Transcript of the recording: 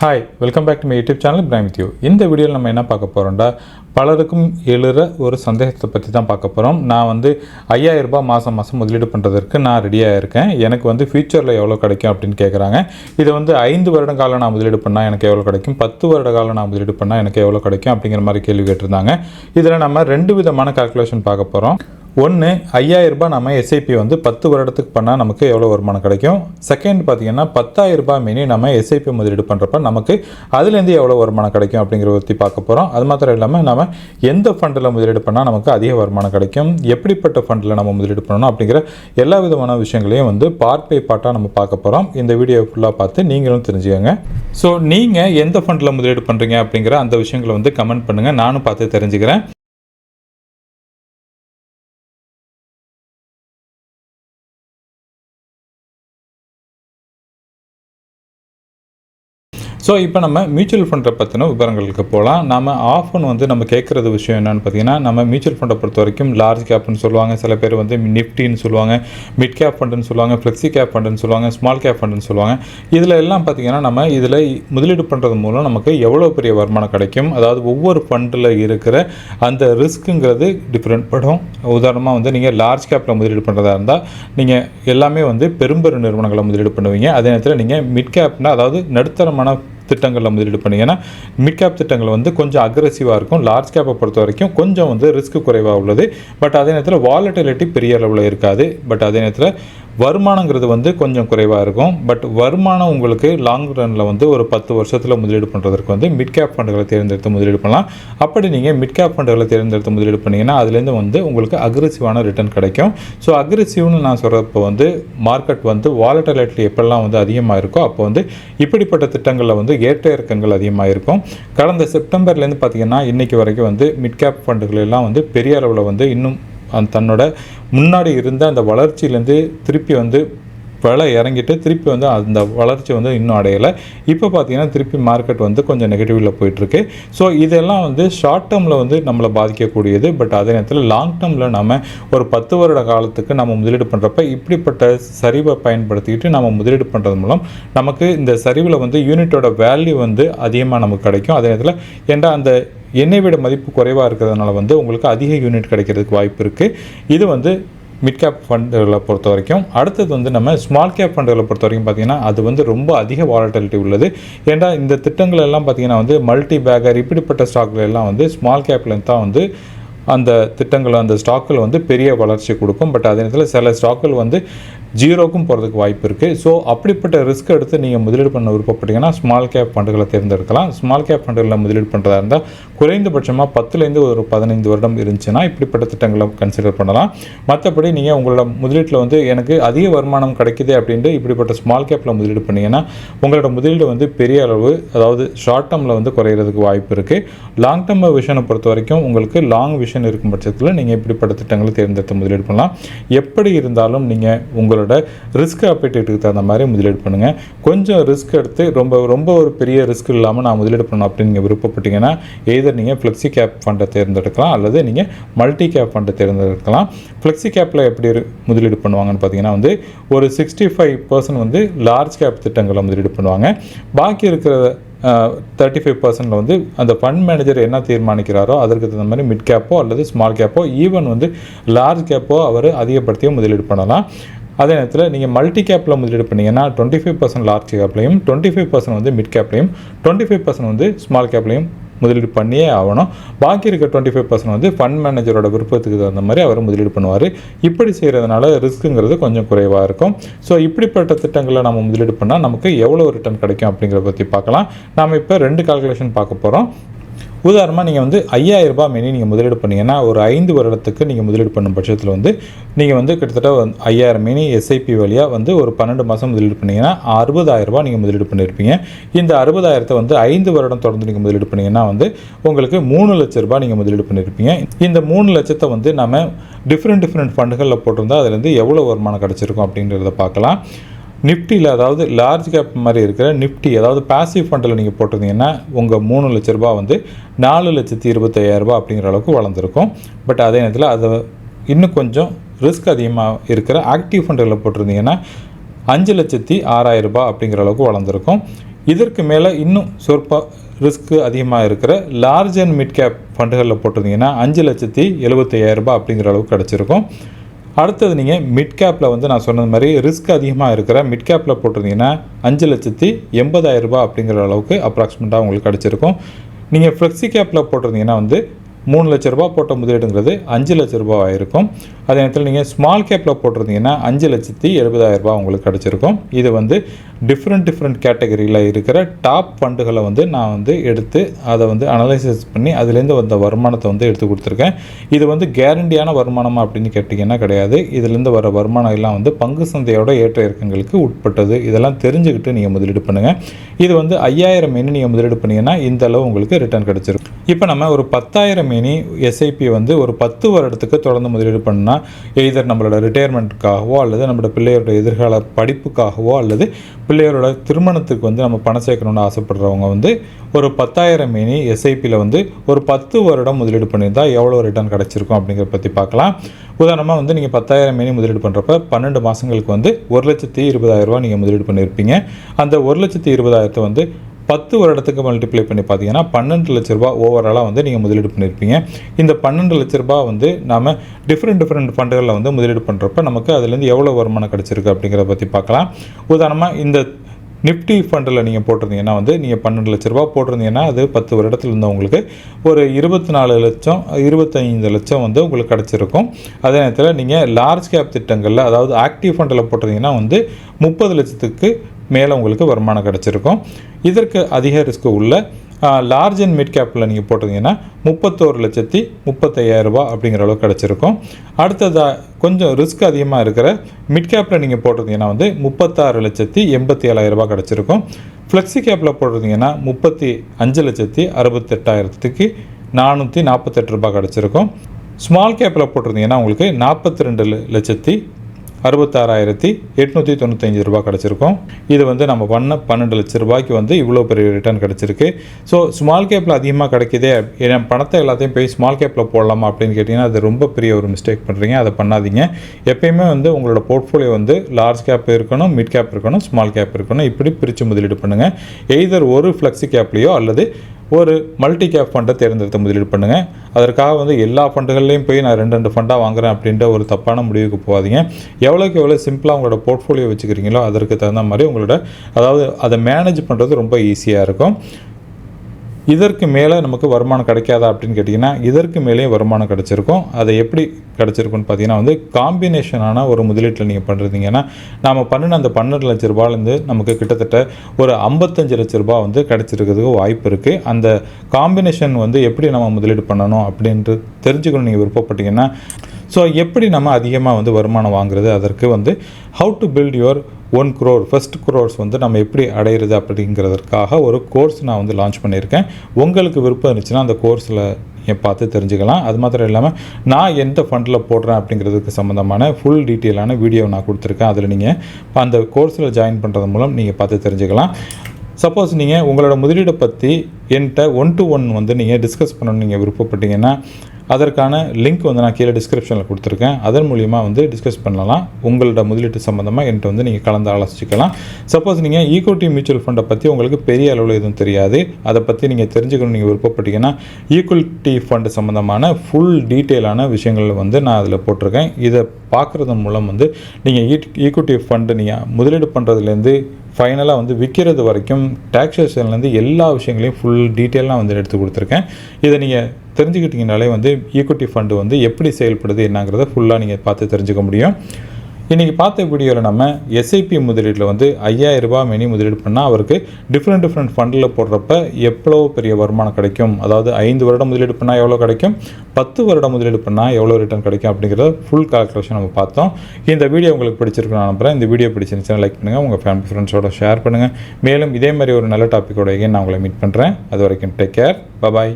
Hi welcome back to my YouTube channel prime with you இந்த வீடியோவில் நம்ம என்ன பார்க்க போகிறோம்டா பலருக்கும் எழுற ஒரு சந்தேகத்தை பற்றி தான் பார்க்க போகிறோம் நான் வந்து 5000 ரூபாய் மாதம் மாதம் முதலீடு பண்ணுறதற்கு நான் ரெடியாக இருக்கேன். எனக்கு வந்து ஃபியூச்சரில் எவ்வளோ கிடைக்கும் அப்படின்னு கேட்குறாங்க இதை வந்து ஐந்து வருட காலம் நான் முதலீடு பண்ணால் எனக்கு எவ்வளோ கிடைக்கும்? பத்து வருட காலம் நான் முதலீடு பண்ணால் எனக்கு எவ்வளோ கிடைக்கும்? அப்படிங்கிற மாதிரி கேள்வி கேட்டிருந்தாங்க. இதில் நம்ம ரெண்டு விதமான கால்குலேஷன் பார்க்க போகிறோம் ஒன்று ஐயாயிரரூபா நம்ம எஸ்ஐபி வந்து பத்து வருடத்துக்கு பண்ணால் நமக்கு எவ்வளோ வருமானம் கிடைக்கும்? செகண்ட் பார்த்தீங்கன்னா பத்தாயிரரூபா ரூபாய் மினி நம்ம எஸ்ஐபி முதலீடு பண்ணுறப்ப நமக்கு அதுலேருந்து எவ்வளோ வருமானம் கிடைக்கும் அப்படிங்கிறத பற்றி பார்க்க போகிறோம் அது மாத்திரம் இல்லாமல் நம்ம எந்த ஃபண்டில் முதலீடு பண்ணால் நமக்கு அதிக வருமானம் கிடைக்கும்? எப்படிப்பட்ட ஃபண்டில் நம்ம முதலீடு பண்ணணும் அப்படிங்கிற எல்லா விதமான விஷயங்களையும் வந்து பார்ட் பை பார்ட்டாக நம்ம பார்க்க போகிறோம் இந்த வீடியோ ஃபுல்லாக பார்த்து நீங்களும் தெரிஞ்சுக்கோங்க. ஸோ நீங்கள் எந்த ஃபண்டில் முதலீடு பண்ணுறீங்க அப்படிங்கிற அந்த விஷயங்களை வந்து கமெண்ட் பண்ணுங்கள் நானும் பார்த்து தெரிஞ்சுக்கிறேன். ஸோ இப்போ நம்ம மியூச்சுவல் ஃபண்டை பற்றின விவரங்களுக்கு போகலாம் நம்ம ஆஃபன் வந்து நம்ம கேட்குறது விஷயம் என்னென்னு பார்த்தீங்கன்னா நம்ம மியூச்சுவல் ஃபண்டை பொறுத்த வரைக்கும் லார்ஜ் கேப்னு சொல்லுவாங்க. சில பேர் வந்து நிஃப்டின்னு சொல்லுவாங்க மிட் கேப் ஃபண்டுன்னு சொல்லுவாங்க ஃப்ளெக்ஸி கேப் ஃபண்டுன்னு சொல்லுவாங்க ஸ்மால் கேப் ஃபண்டுன்னு சொல்லுவாங்க. இதில் எல்லாம் பார்த்தீங்கன்னா நம்ம இதில் முதலீடு பண்ணுறது மூலம் நமக்கு எவ்வளோ பெரிய வருமானம் கிடைக்கும்? அதாவது ஒவ்வொரு ஃபண்டில் இருக்கிற அந்த ரிஸ்க்குங்கிறது டிஃப்ரெண்ட் படும். உதாரணமாக வந்து நீங்கள் லார்ஜ் கேப்பில் முதலீடு பண்ணுறதா இருந்தால் நீங்கள் எல்லாமே வந்து பெரும்பெரு நிறுவனங்களை முதலீடு பண்ணுவீங்க. அதே நேரத்தில் நீங்கள் மிட் கேப்னா அதாவது நடுத்தரமான திட்டங்களில் முதலீடு பண்ணீங்கன்னா மிட் கேப் திட்டங்கள் வந்து கொஞ்சம் அக்ரெசிவாக இருக்கும். லார்ஜ் கேப்பை பொறுத்த வரைக்கும் கொஞ்சம் வந்து ரிஸ்க் குறைவாக உள்ளது. பட் அதே நேரத்தில் வாலட்டிலிட்டி பெரிய அளவில் இருக்காது. பட் அதே நேரத்தில் வருமானங்கிறது வந்து கொஞ்சம் குறைவாக இருக்கும். பட் வருமானம் உங்களுக்கு லாங் ரனில் வந்து ஒரு பத்து வருஷத்தில் முதலீடு பண்ணுறதுக்கு வந்து மிட் கேப் ஃபண்டுகளை தேர்ந்தெடுத்து முதலீடு பண்ணலாம். அப்படி நீங்கள் மிட் கேப் ஃபண்டுகளை தேர்ந்தெடுத்து முதலீடு பண்ணிங்கன்னா அதுலேருந்து வந்து உங்களுக்கு அக்ரெசிவான ரிட்டர்ன் கிடைக்கும். ஸோ அக்ரெசிவ்னு நான் சொல்கிறப்போ வந்து மார்க்கெட் வந்து வாலட்டிலிட்டி எப்பெல்லாம் வந்து அதிகமாக இருக்கோ அப்போ வந்து இப்படிப்பட்ட திட்டங்களில் வந்து ஏற்ற இறக்கங்கள் அதிகமாக இருக்கும். கடந்த செப்டம்பர்லேருந்து பார்த்தீங்கன்னா இன்றைக்கி வரைக்கும் வந்து மிட் கேப் ஃபண்டுகள் எல்லாம் வந்து பெரிய அளவில் வந்து இன்னும் தன்னோட முன்னாடி இருந்த அந்த வளர்ச்சியிலேருந்து திருப்பி வந்து விலை இறங்கிட்டு திருப்பி வந்து அந்த வளர்ச்சி வந்து இன்னும் அடையலை. இப்போ பார்த்தீங்கன்னா திருப்பி மார்க்கெட் வந்து கொஞ்சம் நெகட்டிவில் போயிட்டுருக்கு. ஸோ இதெல்லாம் வந்து ஷார்ட் டேர்மில் வந்து நம்மளை பாதிக்கக்கூடியது. பட் அதே நேரத்தில் லாங் டேர்மில் நம்ம ஒரு பத்து வருட காலத்துக்கு நம்ம முதலீடு பண்ணுறப்ப இப்படிப்பட்ட சரிவை பயன்படுத்திக்கிட்டு நம்ம முதலீடு பண்ணுறது மூலம் நமக்கு இந்த சரிவில் வந்து யூனிட்டோட வேல்யூ வந்து அதிகமாக நமக்கு கிடைக்கும். அதே நேரத்தில் ஏன்டா அந்த எண்ணெய் விட மதிப்பு குறைவாக இருக்கிறதுனால வந்து உங்களுக்கு அதிக யூனிட் கிடைக்கிறதுக்கு வாய்ப்பு இருக்குது இது வந்து மிட் கேப் ஃபண்டுகளை பொறுத்த வரைக்கும். அடுத்தது வந்து நம்ம ஸ்மால் கேப் ஃபண்டுகளை பொறுத்த வரைக்கும் பார்த்தீங்கன்னா அது வந்து ரொம்ப அதிக வாலட்டிலிட்டி உள்ளது. ஏன்னா இந்த திட்டங்கள் எல்லாம் பார்த்தீங்கன்னா வந்து மல்டி பேக்கர் இப்படிப்பட்ட ஸ்டாக்ல எல்லாம் வந்து ஸ்மால் கேப்லேருந்து தான் வந்து அந்த திட்டங்கள் அந்த ஸ்டாக்கில் வந்து பெரிய வளர்ச்சி கொடுக்கும். பட் அதே நேரத்தில் சில ஸ்டாக்கள் வந்து ஜீரோக்கும் போகிறதுக்கு வாய்ப்பு இருக்குது ஸோ அப்படிப்பட்ட ரிஸ்க் எடுத்து நீங்கள் முதலீடு பண்ண விருப்பப்பட்டீங்கன்னா ஸ்மால் கேப் ஃபண்டுகளை தேர்ந்தெடுக்கலாம். ஸ்மால் கேப் ஃபண்டுகளில் முதலீடு பண்ணுறதா இருந்தால் குறைந்தபட்சமாக பத்துலேருந்து ஒரு பதினைந்து வருடம் இருந்துச்சுன்னா இப்படிப்பட்ட திட்டங்களை கன்சிடர் பண்ணலாம். மற்றபடி நீங்கள் உங்களோட முதலீட்டில் வந்து எனக்கு அதிக வருமானம் கிடைக்குது அப்படின்ட்டு இப்படிப்பட்ட ஸ்மால் கேப்பில் முதலீடு பண்ணிங்கன்னா உங்களோட முதலீடு வந்து பெரிய அளவு அதாவது ஷார்ட் டேர்மில் வந்து குறையிறதுக்கு வாய்ப்பு இருக்குது லாங் டேர்ம் விஷனை பொறுத்த வரைக்கும் உங்களுக்கு லாங் விஷன் இருக்கும் பட்சத்தில் நீங்கள் இப்படிப்பட்ட திட்டங்களை தேர்ந்தெடுத்து முதலீடு பண்ணலாம். எப்படி இருந்தாலும் நீங்கள் உங்கள் உங்களோட ரிஸ்க் அப்பேட்டுக்கு தகுந்த மாதிரி முதலீடு பண்ணுங்கள் கொஞ்சம் ரிஸ்க் எடுத்து ரொம்ப ரொம்ப ஒரு பெரிய ரிஸ்க் இல்லாமல் நான் முதலீடு பண்ணணும் அப்படின்னு நீங்கள் விருப்பப்பட்டீங்கன்னா எய்தர் நீங்கள் ஃப்ளெக்ஸி கேப் ஃபண்டை தேர்ந்தெடுக்கலாம் அல்லது நீங்கள் மல்டி கேப் ஃபண்டை தேர்ந்தெடுக்கலாம். ஃப்ளெக்ஸி கேப்பில் எப்படி முதலீடு பண்ணுவாங்கன்னு பார்த்தீங்கன்னா வந்து ஒரு சிக்ஸ்டி ஃபைவ் பர்சன்ட் வந்து லார்ஜ் கேப் திட்டங்களை முதலீடு பண்ணுவாங்க. பாக்கி இருக்கிற தேர்ட்டி ஃபைவ் பர்சன்டில் வந்து அந்த ஃபண்ட் மேனேஜர் என்ன தீர்மானிக்கிறாரோ அதற்கு தகுந்த மாதிரி மிட் கேப்போ அல்லது ஸ்மால் கேப்போ ஈவன் வந்து லார்ஜ் கேப்போ அவர் அதிகப்படுத்தியும் முதலீடு பண்ணலாம். அதே நேரத்தில் நீங்கள் மல்டி கேப்பில் முதலீடு பண்ணிங்கன்னா டுவெண்ட்டி ஃபைவ் பர்சன்ட் லார்ஜ் கேப்லையும் டுவெண்ட்டி ஃபைவ் பர்சன்ட் வந்து மிட் கேப்லையும் டுவெண்ட்டி ஃபைவ் பர்சன்ட் வந்து ஸ்மால் கேப்லையும் முதலீடு பண்ணியே ஆகணும். பாக்கி இருக்க டுவெண்ட்டி ஃபைவ் பர்சன்ட் வந்து ஃபண்ட் மேனேஜரோட விருப்பத்துக்கு தகுந்த மாதிரி அவர் முதலீடு பண்ணுவார். இப்படி செய்கிறதுனால ரிஸ்க்குங்கிறது கொஞ்சம் குறைவாக இருக்கும். ஸோ இப்படிப்பட்ட திட்டங்களை நம்ம முதலீடு பண்ணால் நமக்கு எவ்வளோ ரிட்டர்ன் கிடைக்கும் அப்படிங்கிறத பற்றி பார்க்கலாம் நாம் இப்போ ரெண்டு கால்குலேஷன் பார்க்க போகிறோம் உதாரணமாக நீங்கள் வந்து 5000 ரூபாய் மினி நீங்கள் முதலீடு பண்ணீங்கன்னா ஒரு ஐந்து வருடத்துக்கு நீங்கள் முதலீடு பண்ணும் பட்சத்தில் வந்து நீங்கள் வந்து கிட்டத்தட்ட ஐயாயிரம் மேனி எஸ்ஐபி வழியாக வந்து ஒரு பன்னெண்டு மாதம் முதலீடு பண்ணீங்கன்னா அறுபதாயிரம் ரூபாய் நீங்கள் முதலீடு பண்ணியிருப்பீங்க இந்த அறுபதாயிரத்தை வந்து ஐந்து வருடம் தொடர்ந்து நீங்கள் முதலீடு பண்ணீங்கன்னா வந்து உங்களுக்கு மூணு லட்ச ரூபாய் நீங்கள் முதலீடு பண்ணியிருப்பீங்க இந்த மூணு லட்சத்தை வந்து நம்ம டிஃப்ரெண்ட் டிஃப்ரெண்ட் ஃபண்டுகளில் போட்டிருந்தால் அதுலேருந்து எவ்வளோ வருமானம் கிடச்சிருக்கும் அப்படின்றத பார்க்கலாம். நிஃப்டியில் அதாவது லார்ஜ் கேப் மாதிரி இருக்கிற நிஃப்டி அதாவது பாசிவ் ஃபண்டில் நீங்கள் போட்டிருந்தீங்கன்னா உங்கள் மூணு லட்ச ரூபாய் வந்து நாலு லட்சத்தி இருபத்தையாயிரரூபா அப்படிங்கிற அளவுக்கு வளர்ந்துருக்கும். பட் அதே நேரத்தில் அதை இன்னும் கொஞ்சம் ரிஸ்க் அதிகமாக இருக்கிற ஆக்டிவ் ஃபண்டுகளில் போட்டிருந்தீங்கன்னா அஞ்சு லட்சத்தி ஆறாயிரம் ரூபாய் அப்படிங்கிற அளவுக்கு வளர்ந்துருக்கும். இதற்கு மேலே இன்னும் சொற்ப ரிஸ்க்கு அதிகமாக இருக்கிற லார்ஜ் அண்ட் மிட் கேப் ஃபண்டுகளில் போட்டிருந்தீங்கன்னா அஞ்சு லட்சத்தி எழுபத்தையாயிரரூபா அப்படிங்கிற அளவுக்கு கிடச்சிருக்கும். அடுத்தது நீங்கள் மிட் கேப்பில் வந்து நான் சொன்னது மாதிரி ரிஸ்க் அதிகமாக இருக்கிற மிட் கேப்பில் போட்டிருந்தீங்கன்னா அஞ்சு லட்சத்தி எண்பதாயிரம் ரூபாய் அப்படிங்கிற அளவுக்கு அப்ராக்சிமேட்டாக உங்களுக்கு கிடச்சிருக்கும். நீங்கள் ஃப்ளெக்ஸி கேப்பில் போட்டிருந்தீங்கன்னா வந்து மூணு லட்ச ரூபா போட்ட முதலீடுங்கிறது அஞ்சு லட்ச ரூபா ஆயிருக்கும். அதே நேரத்தில் நீங்கள் ஸ்மால் கேப்பில் போட்டிருந்தீங்கன்னா அஞ்சு லட்சத்தி எழுபதாயிரம் ரூபாய் உங்களுக்கு கிடச்சிருக்கும். இது வந்து டிஃப்ரெண்ட் டிஃப்ரெண்ட் கேட்டகரியில் இருக்கிற டாப் ஃபண்டுகளை வந்து நான் வந்து எடுத்து அதை வந்து அனலைசிஸ் பண்ணி அதுலேருந்து வந்த வருமானத்தை வந்து எடுத்து கொடுத்துருக்கேன். இது வந்து கேரண்டியான வருமானமா அப்படின்னு கேட்டிங்கன்னா கிடையாது. இதுலேருந்து வர வருமானம் எல்லாம் வந்து பங்கு சந்தையோட ஏற்ற இறக்கங்களுக்கு உட்பட்டது. இதெல்லாம் தெரிஞ்சுக்கிட்டு நீங்கள் முதலீடு பண்ணுங்கள் இது வந்து ஐயாயிரம் மினி நீங்கள் முதலீடு பண்ணீங்கன்னா இந்த அளவு உங்களுக்கு ரிட்டர்ன் கிடச்சிருக்கும் இப்போ நம்ம ஒரு பத்தாயிரம் மினி எஸ்ஐபி வந்து ஒரு பத்து வருடத்துக்கு தொடர்ந்து முதலீடு பண்ணால் எய்தர் நம்மளோட ரிட்டையர்மெண்ட்டுக்காகவோ அல்லது நம்மளோட பிள்ளையோட எதிர்கால படிப்புக்காகவோ அல்லது பிள்ளையரோட திருமணத்துக்கு வந்து நம்ம பணம் சேர்க்கணும்னு ஆசைப்படுறவங்க வந்து ஒரு பத்தாயிரம் மினி எஸ்ஐபியில் வந்து ஒரு பத்து வருடம் முதலீடு பண்ணியிருந்தால் எவ்வளோ ரிட்டர்ன் கிடச்சிருக்கும் அப்படிங்கிறத பற்றி பார்க்கலாம். உதாரணமாக வந்து நீங்கள் பத்தாயிரம் மினி முதலீடு பண்ணுறப்ப பன்னெண்டு மாதங்களுக்கு வந்து ஒரு லட்சத்தி இருபதாயிரம் ரூபா நீங்கள் முதலீடு பண்ணியிருப்பீங்க. அந்த ஒரு லட்சத்தி இருபதாயிரத்தை வந்து பத்து வருடத்துக்கு மல்டிப்ளை பண்ணி பார்த்தீங்கன்னா பன்னெண்டு லட்ச ரூபா ஓவராலாக வந்து நீங்கள் முதலீடு பண்ணியிருப்பீங்க இந்த பன்னெண்டு லட்ச ரூபா வந்து நாம் டிஃப்ரெண்ட் டிஃப்ரெண்ட் ஃபண்டுகளில் வந்து முதலீடு பண்ணுறப்ப நமக்கு அதுலேருந்து எவ்வளோ வருமானம் கிடச்சிருக்கு அப்படிங்கிறத பற்றி பார்க்கலாம். உதாரணமாக இந்த நிஃப்டி ஃபண்டில் நீங்கள் போட்டிருந்தீங்கன்னா வந்து நீங்கள் பன்னெண்டு லட்ச ரூபா போட்டிருந்தீங்கன்னா அது பத்து வருடத்தில் இருந்தவங்களுக்கு ஒரு இருபத்தி நாலு லட்சம் இருபத்தைந்து லட்சம் வந்து உங்களுக்கு கிடச்சிருக்கும். அதே நேரத்தில் நீங்கள் லார்ஜ் கேப் திட்டங்களில் அதாவது ஆக்டிவ் ஃபண்டில் போட்டிருந்தீங்கன்னா வந்து முப்பது லட்சத்துக்கு மேலே உங்களுக்கு வருமானம் கிடச்சிருக்கும். இதற்கு அதிக ரிஸ்க் உள்ள லார்ஜ் அண்ட் மிட் கேப்பில் நீங்கள் போட்டிருந்தீங்கன்னா முப்பத்தோரு லட்சத்தி முப்பத்தையாயிரரூபா அப்படிங்கிற அளவுக்கு கிடச்சிருக்கும். அடுத்ததாக கொஞ்சம் ரிஸ்க் அதிகமாக இருக்கிற மிட் கேப்பில் நீங்கள் போட்டிருந்தீங்கன்னா வந்து முப்பத்தாறு லட்சத்தி எண்பத்தி ஏழாயிரம் கிடச்சிருக்கும். ஃப்ளெக்ஸி கேப்பில் போட்டிருந்தீங்கன்னா முப்பத்தி அஞ்சு லட்சத்தி அறுபத்தெட்டாயிரத்துக்கு நானூற்றி நாற்பத்தெட்டு ரூபாய் கிடச்சிருக்கும். ஸ்மால் கேப்பில் போட்டிருந்தீங்கன்னா உங்களுக்கு நாற்பத்தி ரெண்டு லட்சத்தி அறுபத்தாறாயிரத்தி எட்நூற்றி தொண்ணூத்தஞ்சு ரூபாய் கிடச்சிருக்கும். இது வந்து நம்ம பண்ண பன்னெண்டு லட்ச ரூபாய்க்கு வந்து இவ்வளோ பெரிய ரிட்டர்ன் கிடச்சிருக்கு. ஸோ ஸ்மால் கேப்பில் அதிகமாக கிடைக்கிதே என் பணத்தை எல்லாத்தையும் போய் ஸ்மால் கேப்பில் போடலாமா அப்படின்னு கேட்டிங்கன்னா அது ரொம்ப பெரிய ஒரு மிஸ்டேக் பண்ணுறீங்க அதை பண்ணாதீங்க. எப்பயுமே வந்து உங்களோட போர்ட்ஃபோலியோ வந்து லார்ஜ் கேப் இருக்கணும் மிட் கேப் இருக்கணும் ஸ்மால் கேப் இருக்கணும். இப்படி பிரித்து முதலீடு பண்ணுங்கள் எய்தர் ஒரு ஃப்ளெக்ஸி கேப்லேயோ அல்லது ஒரு மல்டி கேப் ஃபண்டை தேர்ந்தெடுத்து முதலீடு பண்ணுங்கள் அதற்காக வந்து எல்லா ஃபண்டுகள்லையும் போய் நான் ரெண்டு ரெண்டு ஃபண்டாக வாங்குறேன் அப்படின்ற ஒரு தப்பான முடிவுக்கு போகாதீங்க. எவ்வளோக்கு எவ்வளோ சிம்பிளாக உங்களோட போர்ட்ஃபோலியோ வச்சுக்கிறீங்களோ அதற்கு தகுந்த மாதிரி உங்களோட அதாவது அதை மேனேஜ் பண்ணுறது ரொம்ப ஈஸியாக இருக்கும். இதற்கு மேலே நமக்கு வருமானம் கிடைக்காதா அப்படின்னு கேட்டிங்கன்னா இதற்கு மேலேயும் வருமானம் கிடச்சிருக்கும். அதை எப்படி கிடச்சிருக்குன்னு பார்த்தீங்கன்னா வந்து காம்பினேஷனான ஒரு முதலீட்டில் நீங்கள் பண்ணுறீங்கன்னா நாம் பண்ணின அந்த பன்னெண்டு லட்ச ரூபாயிலேருந்து நமக்கு கிட்டத்தட்ட ஒரு ஐம்பத்தஞ்சு லட்ச ரூபா வந்து கிடச்சிருக்கிறதுக்கு வாய்ப்பு இருக்குது அந்த காம்பினேஷன் வந்து எப்படி நம்ம முதலீடு பண்ணணும் அப்படின்ட்டு தெரிஞ்சுக்கணும் நீங்கள் விருப்பப்பட்டீங்கன்னா ஸோ எப்படி நம்ம அதிகமாக வந்து வருமானம் வாங்குறது அதற்கு வந்து how to build your one crore first crores வந்து நம்ம எப்படி அடையிறது அப்படிங்கிறதுக்காக ஒரு கோர்ஸ் நான் வந்து லான்ச் பண்ணியிருக்கேன். உங்களுக்கு விருப்பம் இருந்துச்சுன்னா அந்த கோர்ஸில் பார்த்து தெரிஞ்சுக்கலாம். அது மாத்திரம் இல்லாமல் நான் எந்த ஃபண்டில் போடுறேன் அப்படிங்கிறதுக்கு சம்மந்தமான ஃபுல் டீட்டெயிலான வீடியோ நான் கொடுத்துருக்கேன். அதில் நீங்கள் அந்த கோர்ஸில் ஜாயின் பண்ணுறது மூலம் நீங்கள் பார்த்து தெரிஞ்சுக்கலாம். சப்போஸ் நீங்கள் உங்களோட முதலீடை பற்றி என்கிட்ட ஒன் டு ஒன் வந்து நீங்கள் டிஸ்கஸ் பண்ணணும்னு நீங்கள் விருப்பப்பட்டீங்கன்னா அதற்கான லிங்க் வந்து நான் கீழே டிஸ்கிரிப்ஷனில் கொடுத்துருக்கேன். அதன் மூலிமா வந்து டிஸ்கஸ் பண்ணலாம். உங்களோட முதலீட்டு சம்மந்தமாக என்கிட்ட வந்து நீங்கள் கலந்து ஆலோசிக்கலாம் சப்போஸ் நீங்கள் ஈக்குவிட்டி மியூச்சுவல் ஃபண்டை பற்றி உங்களுக்கு பெரிய அளவில் எதுவும் தெரியாது. அதை பற்றி நீங்கள் தெரிஞ்சுக்கணும் நீங்கள் விருப்பப்பட்டீங்கன்னா ஈக்குவிட்டி ஃபண்டு சம்மந்தமான ஃபுல் டீட்டெயிலான விஷயங்கள் வந்து நான் அதில் போட்டிருக்கேன். இதை பார்க்குறதன் மூலம் வந்து நீங்கள் ஈக்குவிட்டி ஃபண்டு நீங்கள் முதலீடு பண்ணுறதுலேருந்து ஃபைனலாக வந்து விற்கிறது வரைக்கும் டேக்ஸேஷன்லேருந்து எல்லா விஷயங்களையும் ஃபுல் டீட்டெயிலாக வந்து எடுத்து கொடுத்துருக்கேன். இதை நீங்கள் தெரிஞ்சுக்கிட்டிங்கனாலே வந்து ஈக்விட்டி ஃபண்டு வந்து எப்படி செயல்படுது என்னங்கிறத ஃபுல்லாக நீங்கள் பார்த்து தெரிஞ்சுக்க முடியும். இன்றைக்கி பார்த்த வீடியோவில் நம்ம எஸ்ஐபி முதலீட்டில் வந்து ஐயாயிரம் ரூபாய் மினி முதலீடு பண்ணால் அவருக்கு டிஃப்ரெண்ட் டிஃப்ரெண்ட் ஃபண்டில் போடுறப்ப எவ்வளோ பெரிய வருமானம் கிடைக்கும்? அதாவது ஐந்து வருடம் முதலீடு பண்ணால் எவ்வளோ கிடைக்கும்? பத்து வருடம் முதலீடு பண்ணால் எவ்வளோ ரிட்டர்ன் கிடைக்கும் அப்படிங்கிறத ஃபுல் கால்குலேஷன் நம்ம பார்த்தோம். இந்த வீடியோ உங்களுக்கு பிடிச்சிருக்கு நான் நம்புகிறேன் இந்த வீடியோ பிடிச்சிருந்துச்சுன்னா லைக் பண்ணுங்கள் உங்கள் ஃபேமிலி ஃப்ரெண்ட்ஸோட ஷேர் பண்ணுங்கள் மேலும் இதே மாதிரி ஒரு நல்ல டாப்பிக்கோட நான் உங்களை மீட் பண்ணுறேன் அது வரைக்கும் டேக் கேர் பபாய்